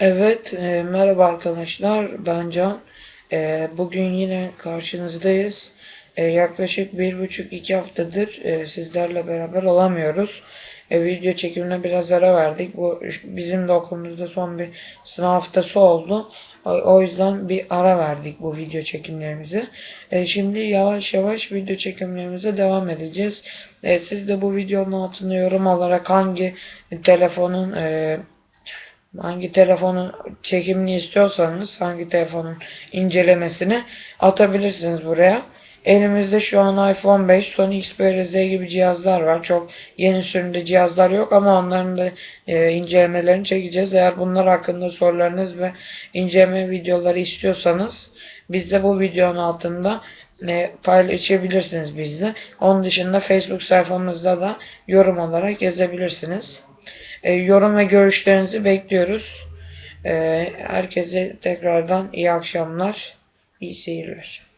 Evet, e, merhaba arkadaşlar. Ben Can. E, bugün yine karşınızdayız. E, yaklaşık bir buçuk iki haftadır e, sizlerle beraber olamıyoruz. E, video çekimine biraz ara verdik. Bu bizim de okulumuzda son bir sınav haftası oldu. O, o yüzden bir ara verdik bu video çekimlerimize. E, şimdi yavaş yavaş video çekimlerimize devam edeceğiz. E, siz de bu videonun altına yorum olarak hangi telefonun e, hangi telefonun çekimini istiyorsanız hangi telefonun incelemesini atabilirsiniz buraya. Elimizde şu an iPhone 5, Sony Xperia Z gibi cihazlar var. Çok yeni sürümde cihazlar yok ama onların da e, incelemelerini çekeceğiz. Eğer bunlar hakkında sorularınız ve inceleme videoları istiyorsanız bizde bu videonun altında e, paylaşabilirsiniz bizle. Onun dışında Facebook sayfamızda da yorum olarak yazabilirsiniz. E, yorum ve görüşlerinizi bekliyoruz. E, herkese tekrardan iyi akşamlar, iyi seyirler.